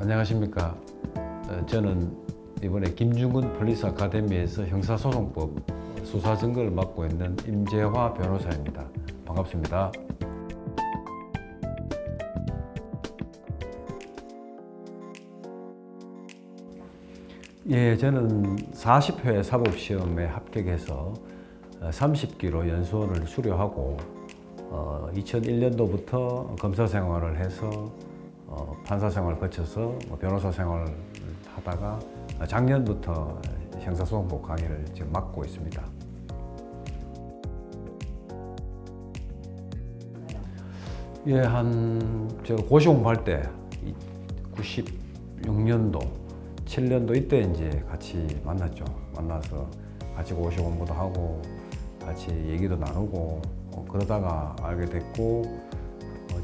안녕하십니까. 어, 저는 이번에 김중근 폴리스 아카데미에서 형사소송법 수사 증거를 맡고 있는 임재화 변호사입니다. 반갑습니다. 예, 저는 40회 사법시험에 합격해서 30기로 연수원을 수료하고 어, 2001년도부터 검사 생활을 해서 어, 판사 생활을 거쳐서 뭐 변호사 생활을 하다가 작년부터 형사소송법 강의를 지금 맡고 있습니다. 예, 한 제가 고시 공부할 때 96년도, 7년도 이때 이제 같이 만났죠. 만나서 같이 고시 공부도 하고 같이 얘기도 나누고 어, 그러다가 알게 됐고 어,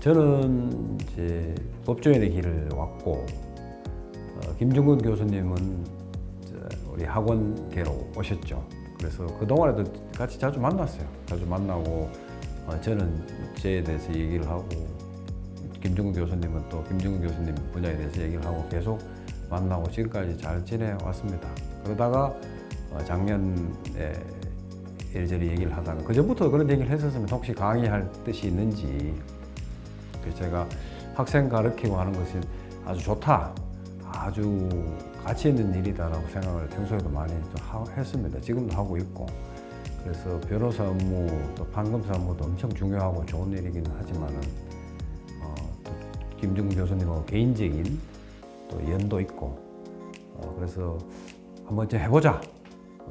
저는 이제 법조인의 길을 왔고 어, 김중근 교수님은 우리 학원계로 오셨죠. 그래서 그 동안에도 같이 자주 만났어요. 자주 만나고 어, 저는 저에 대해서 얘기를 하고 김중근 교수님은 또 김중근 교수님 분야에 대해서 얘기를 하고 계속 만나고 지금까지 잘 지내왔습니다. 그러다가 어, 작년에 이리저리 얘기를 하다가 그 전부터 그런 얘기를 했었으면 혹시 강의할 뜻이 있는지 그래서 제가 학생 가르치고 하는 것이 아주 좋다. 아주 가치 있는 일이다라고 생각을 평소에도 많이 좀 하- 했습니다. 지금도 하고 있고. 그래서 변호사 업무 또 판검사 업무도 엄청 중요하고 좋은 일이긴 하지만은 어, 또 김중근 교수님하고 개인적인 또 연도 있고 어, 그래서 한번 좀 해보자.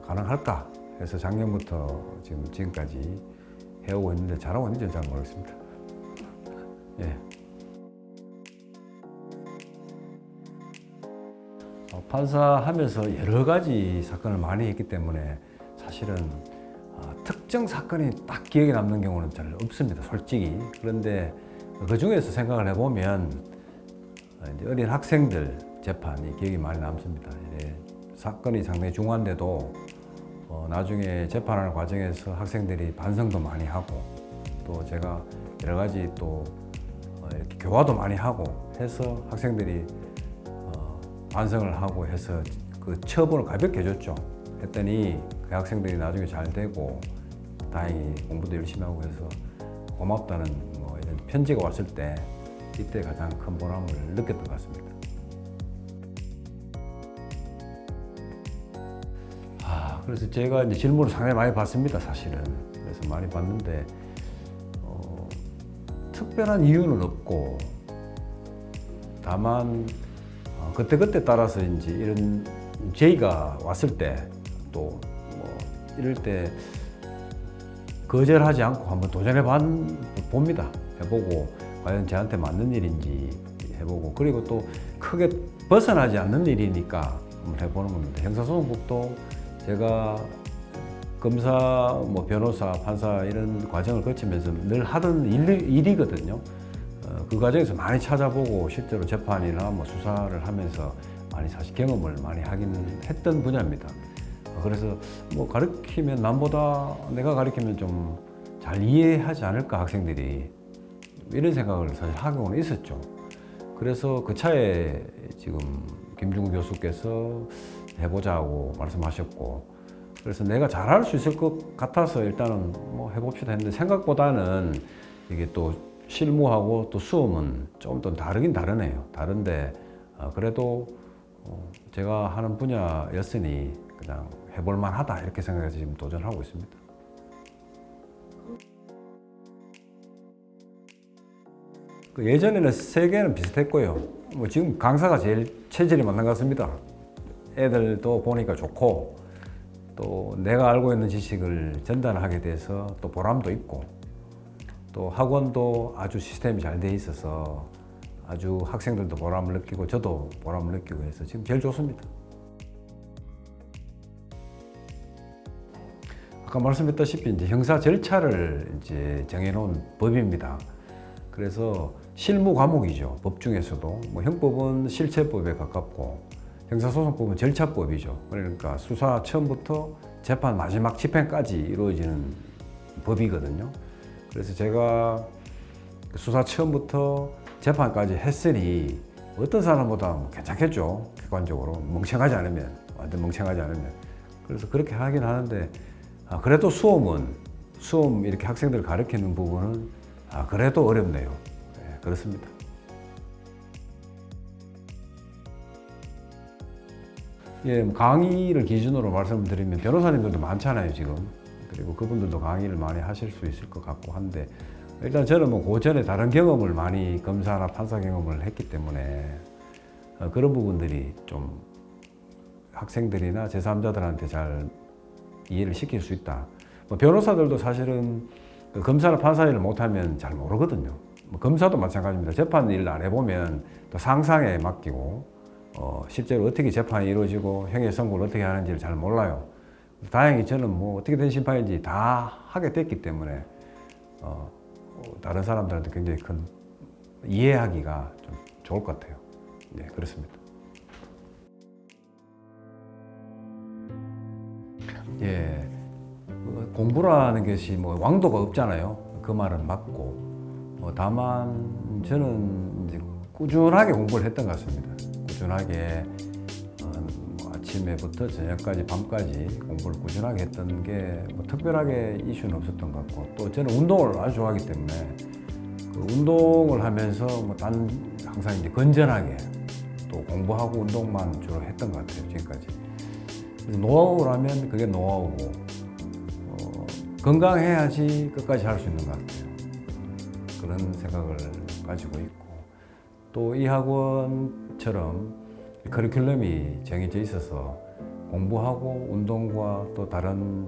가능할까 해서 작년부터 지금 지금까지 해오고 있는데 잘하고 있는지 잘 모르겠습니다. 예. 어, 판사하면서 여러 가지 사건을 많이 했기 때문에 사실은 어, 특정 사건이 딱 기억에 남는 경우는 잘 없습니다, 솔직히. 그런데 그 중에서 생각을 해보면 어, 어린 학생들 재판이 기억이 많이 남습니다. 이래 사건이 상당히 중요한데도 어, 나중에 재판하는 과정에서 학생들이 반성도 많이 하고 또 제가 여러 가지 또 어, 이렇게 교화도 많이 하고 해서 학생들이 어, 반성을 하고 해서 그 처분을 가볍게 해줬죠. 했더니 그 학생들이 나중에 잘 되고 다행히 공부도 열심히 하고 해서 고맙다는 뭐 이런 편지가 왔을 때 이때 가장 큰 보람을 느꼈던 것 같습니다. 아, 그래서 제가 이제 질문을 상당히 많이 받습니다, 사실은. 그래서 많이 받는데, 어, 특별한 이유는 없고, 다만, 어, 그때 그때 따라서 이제 이런 제의가 왔을 때, 또, 뭐, 이럴 때, 거절하지 않고 한번 도전해 봅니다. 해보고, 과연 저한테 맞는 일인지 해보고, 그리고 또 크게 벗어나지 않는 일이니까 한번 해보는 겁니다. 형사소송법도 제가 검사, 뭐 변호사, 판사 이런 과정을 거치면서 늘 하던 일, 일이거든요. 어, 그 과정에서 많이 찾아보고 실제로 재판이나 뭐 수사를 하면서 많이 사실 경험을 많이 하긴 했던 분야입니다. 어, 그래서 뭐 가르치면 남보다 내가 가르치면 좀 잘 이해하지 않을까 학생들이 이런 생각을 사실 하고는 있었죠. 그래서 그 차에 지금 김중근 교수께서 해보자고 말씀하셨고 그래서 내가 잘할 수 있을 것 같아서 일단은 뭐 해봅시다 했는데 생각보다는 이게 또 실무하고 또 수험은 조금 더 다르긴 다르네요. 다른데 어, 그래도 어, 제가 하는 분야였으니 그냥 해볼 만하다 이렇게 생각해서 지금 도전하고 있습니다. 그 예전에는 세 개는 비슷했고요. 뭐 지금 강사가 제일 체질이 맞는 것 같습니다. 애들도 보니까 좋고 또 내가 알고 있는 지식을 전달하게 돼서 또 보람도 있고 또 학원도 아주 시스템이 잘 돼 있어서 아주 학생들도 보람을 느끼고 저도 보람을 느끼고 해서 지금 제일 좋습니다. 아까 말씀했다시피 이제 형사 절차를 이제 정해놓은 법입니다. 그래서 실무 과목이죠. 법 중에서도 뭐 형법은 실체법에 가깝고 형사소송법은 절차법이죠. 그러니까 수사 처음부터 재판 마지막 집행까지 이루어지는 법이거든요. 그래서 제가 수사 처음부터 재판까지 했으니 어떤 사람보다 뭐 괜찮겠죠. 객관적으로 멍청하지 않으면 완전 멍청하지 않으면 그래서 그렇게 하긴 하는데 아, 그래도 수험은 수험 이렇게 학생들 가르치는 부분은 아, 그래도 어렵네요. 네, 그렇습니다. 예, 뭐 강의를 기준으로 말씀드리면 변호사님들도 많잖아요 지금 그리고 그분들도 강의를 많이 하실 수 있을 것 같고 한데 일단 저는 뭐 고전에 다른 경험을 많이 검사나 판사 경험을 했기 때문에 어, 그런 부분들이 좀 학생들이나 제3자들한테 잘 이해를 시킬 수 있다. 뭐 변호사들도 사실은 그 검사나 판사 일을 못하면 잘 모르거든요. 뭐 검사도 마찬가지입니다. 재판 일을 안 해보면 또 상상에 맡기고 어, 실제로 어떻게 재판이 이루어지고 형의 선고를 어떻게 하는지를 잘 몰라요. 다행히 저는 뭐 어떻게 된 심판인지 다 하게 됐기 때문에 어, 어, 다른 사람들한테 굉장히 큰 이해하기가 좀 좋을 것 같아요. 네, 그렇습니다. 예, 그 공부라는 것이 뭐 왕도가 없잖아요. 그 말은 맞고 어, 다만 저는 이제 꾸준하게 공부를 했던 것 같습니다. 꾸준하게 어, 뭐 아침에부터 저녁까지 밤까지 공부를 꾸준하게 했던 게 뭐 특별하게 이슈는 없었던 것 같고 또 저는 운동을 아주 좋아하기 때문에 그 운동을 하면서 뭐 단 항상 이제 건전하게 또 공부하고 운동만 주로 했던 것 같아요 지금까지. 노하우라면 그게 노하우고 어, 건강해야지 끝까지 할 수 있는 것 같아요. 그런 생각을 가지고 있고 또 이 학원처럼 커리큘럼이 정해져 있어서 공부하고 운동과 또 다른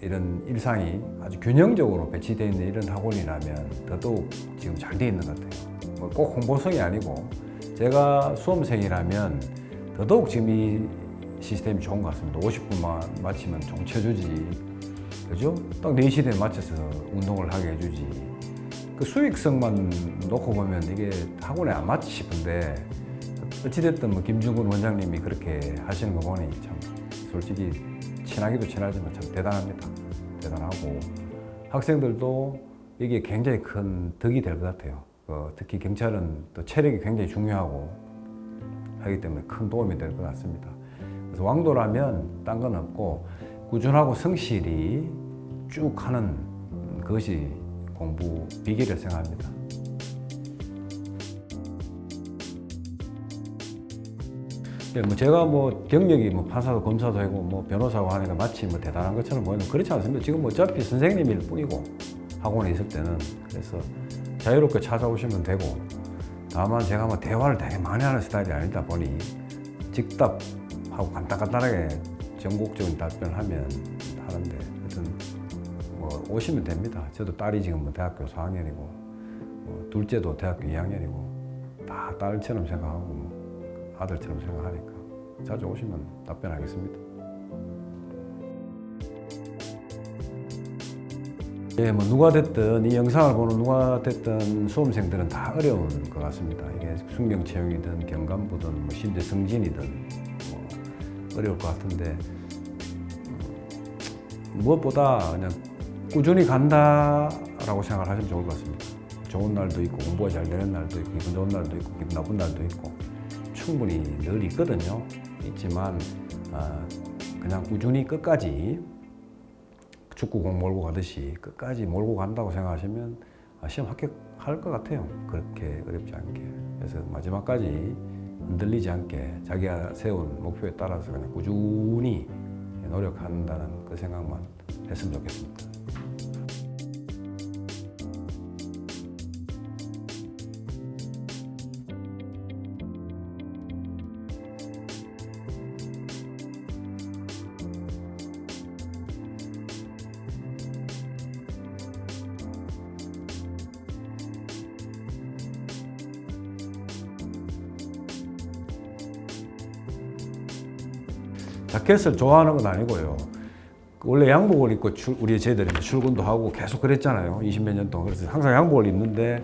이런 일상이 아주 균형적으로 배치되어 있는 이런 학원이라면 더더욱 지금 잘 되어 있는 것 같아요. 뭐꼭 홍보성이 아니고 제가 수험생이라면 더더욱 지금 이 시스템이 좋은 것 같습니다. 50분만 마치면 종 쳐주지. 그죠? 딱 4시 대에 맞춰서 운동을 하게 해주지. 그 수익성만 놓고 보면 이게 학원에 안 맞지 싶은데 어찌됐든 뭐 김중근 원장님이 그렇게 하시는 거 보니 참 솔직히 친하기도 친하지만 참 대단합니다. 대단하고 학생들도 이게 굉장히 큰 덕이 될 것 같아요. 어, 특히 경찰은 또 체력이 굉장히 중요하고 하기 때문에 큰 도움이 될 것 같습니다. 그래서 왕도라면 딴 건 없고 꾸준하고 성실히 쭉 하는 그것이 공부 비결이라 생각합니다. 뭐 제가 뭐 경력이 뭐 판사도 검사도 하고 뭐 변호사고 하니까 마치 뭐 대단한 것처럼 보이는 그렇지 않습니다. 지금 어차피 선생님일 뿐이고 학원에 있을 때는 그래서 자유롭게 찾아오시면 되고 다만 제가 뭐 대화를 되게 많이 하는 스타일이 아니다 보니 즉답하고 간단간단하게 전국적인 답변을 하면 하는데 하여튼 뭐 오시면 됩니다. 저도 딸이 지금 뭐 대학교 4학년이고 뭐 둘째도 대학교 2학년이고 다 딸처럼 생각하고 뭐 아들처럼 생각하니까 자주 오시면 답변하겠습니다. 예, 뭐 누가 됐든 이 영상을 보는 누가 됐든 수험생들은 다 어려운 것 같습니다. 이게 순경 채용이든 경감부든 뭐 심대 승진이든 뭐 어려울 것 같은데 음, 무엇보다 그냥 꾸준히 간다라고 생각을 하시면 좋을 것 같습니다. 좋은 날도 있고 공부가 잘 되는 날도 있고 기분 좋은 날도 있고 기분 나쁜 날도 있고 충분히 늘 있거든요. 있지만 아, 그냥 꾸준히 끝까지 축구공 몰고 가듯이 끝까지 몰고 간다고 생각하시면 아, 시험 합격할 것 같아요. 그렇게 어렵지 않게. 그래서 마지막까지 흔들리지 않게 자기가 세운 목표에 따라서 그냥 꾸준히 노력한다는 그 생각만 했으면 좋겠습니다. 자켓을 좋아하는 건 아니고요. 원래 양복을 입고 출, 우리 저희들이 출근도 하고 계속 그랬잖아요. 20몇 년 동안. 그래서 항상 양복을 입는데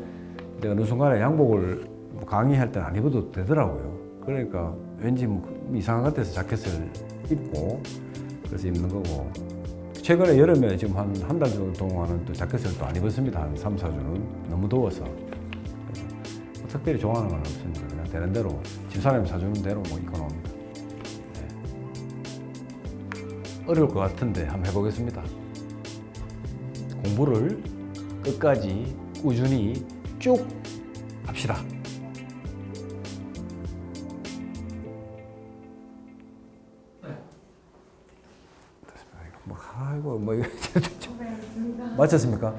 근데 어느 순간에 양복을 뭐 강의할 때는 안 입어도 되더라고요. 그러니까 왠지 뭐 이상한 것 같아서 자켓을 입고 그래서 입는 거고. 최근에 여름에 지금 한 한 달 정도 동안은 또 자켓을 또 안 입었습니다. 한 3, 4주는. 너무 더워서. 특별히 좋아하는 건 없습니다. 그냥 되는 대로 집사람이 사주는 대로 뭐 입고 나옵니다. 어려울 것 같은데 한번 해보겠습니다. 공부를 끝까지 꾸준히 쭉 합시다. 뭐 아이고 뭐 이거. 맞췄습니까?